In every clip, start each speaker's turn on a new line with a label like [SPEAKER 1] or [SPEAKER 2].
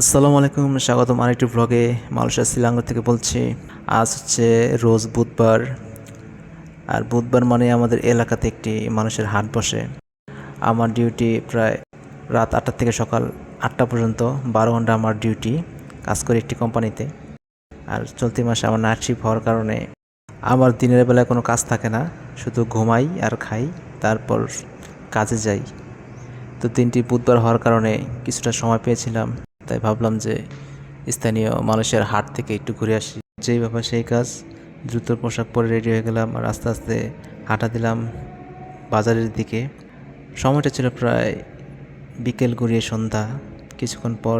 [SPEAKER 1] আসসালামু আলাইকুম, স্বাগতম আরেকটি ব্লগে মালয়েশিয়া শ্রীলঙ্কা থেকে বলছি, আজ হচ্ছে রোজ বুধবার। আর বুধবার মানে আমাদের এলাকাতে একটি মানুষের হাট বসে। আমার ডিউটি প্রায় রাত আটটা থেকে সকাল আটটা পর্যন্ত, বারো ঘণ্টা আমার ডিউটি কাজ করি একটি কোম্পানিতে আর চলতি মাসে আমার নাইট শিফট হওয়ার কারণে আমার দিনের বেলায় কোনো কাজ থাকে না, শুধু ঘুমাই আর খাই, তারপর কাজে যাই। তো দিনটি বুধবার হওয়ার কারণে কিছুটা সময় পেয়েছিলাম। তাই ভাবলাম যে স্থানীয় মানুষের হাট থেকে একটু ঘুরে আসি। যেই ব্যাপার সেই কাজ, দ্রুত পোশাক পরে রেডি হয়ে গেলাম আর আস্তে আস্তে হাঁটা দিলাম বাজারের দিকে। সময়টা ছিল প্রায় বিকেল গড়িয়ে সন্ধ্যা। কিছুক্ষণ পর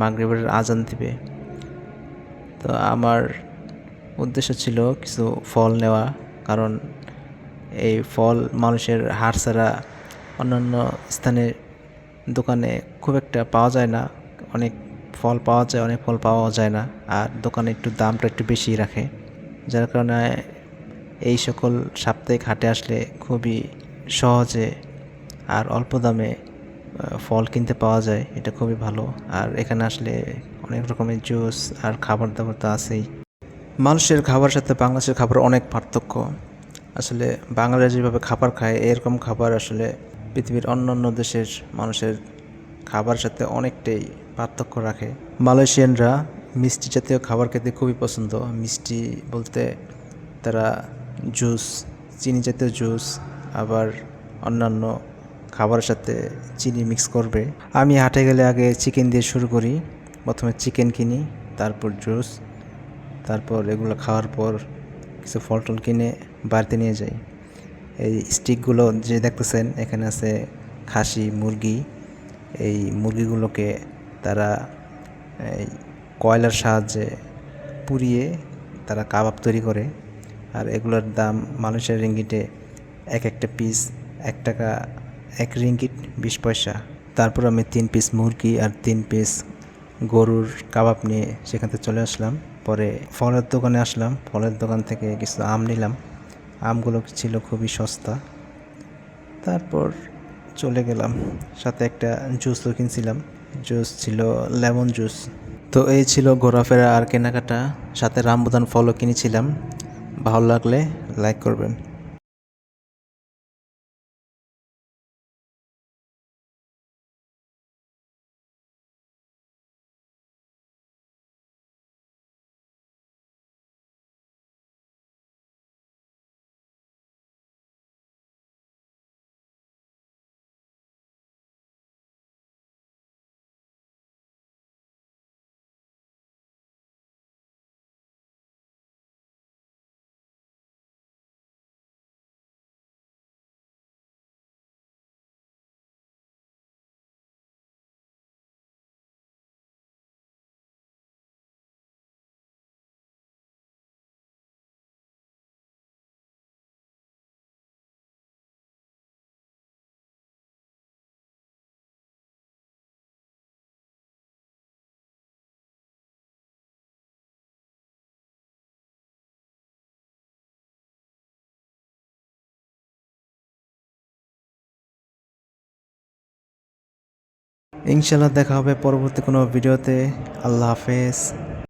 [SPEAKER 1] মাগরিবের আজান দিবে। তো আমার উদ্দেশ্য ছিল কিছু ফল নেওয়া, কারণ এই ফল মানুষের হাট ছাড়া অন্যান্য স্থানে দোকানে খুব একটা পাওয়া যায় না। অনেক ফল পাওয়া যায়, অনেক ফল পাওয়া যায় না। আর দোকানে একটু দামটা একটু বেশি রাখে। যার কারণে এই সকল সাপ্তাহিক হাটে আসলে খুবই সহজে আর অল্প দামে ফল কিনতে পাওয়া যায়। এটা খুবই ভালো। আর এখানে আসলে অনেক রকমের জুস আর খাবার দাবার তো আছেই। মানুষের খাবার সাথে বাংলাদেশের খাবার অনেক পার্থক্য। আসলে বাংলাদেশ যেভাবে খাবার খায়, এরকম খাবার আসলে পৃথিবীর অন্য অন্য দেশের মানুষের খাবার সাথে অনেকটাই পার্থক্য রাখে। মালয়েশিয়ানরা মিষ্টি জাতীয় খাবার খেতে খুবই পছন্দ। মিষ্টি বলতে তারা জুস, চিনি জাতীয় জুস, আবার অন্যান্য খাবারের সাথে চিনি মিক্স করবে। আমি হাটে গেলে আগে চিকেন দিয়ে শুরু করি। প্রথমে চিকেন কিনি, তারপর জুস, তারপর এগুলো খাওয়ার পর কিছু ফল টল কিনে বাড়িতে নিয়ে যাই। এই স্টিকগুলো যে দেখতেছেন, এখানে আছে খাসি, মুরগি। এই মুরগিগুলোকে তারা, এই কয়লার সাহায্যে পুড়িয়ে তারা কাবাব তৈরি করে। আর এগুলোর দাম মানুষের রিঙ্গিটে এক একটা পিস এক টাকা, এক রিঙ্গিট বিশ পয়সা। তারপর আমি তিন পিস মুরগি আর তিন পিস গরুর কাবাব নিয়ে সেখান থেকে চলে আসলাম। পরে ফলের দোকানে আসলাম। ফলের দোকান থেকে কিছু আম নিলাম। আমগুলো ছিল খুবই সস্তা। তারপর চলে গেলাম। সাথে একটা জুসও কিনছিলাম। জুস ছিল, লেমন জুস। তো এই ছিল ঘোরাফেরা আর কেনাকাটা। সাথে রামবুদান ফলও কিনেছিলাম। ভালো লাগলে লাইক করবেন। ইনশাল্লাহ দেখা হবে পরবর্তী কোনো ভিডিওতে। আল্লাহ হাফেজ।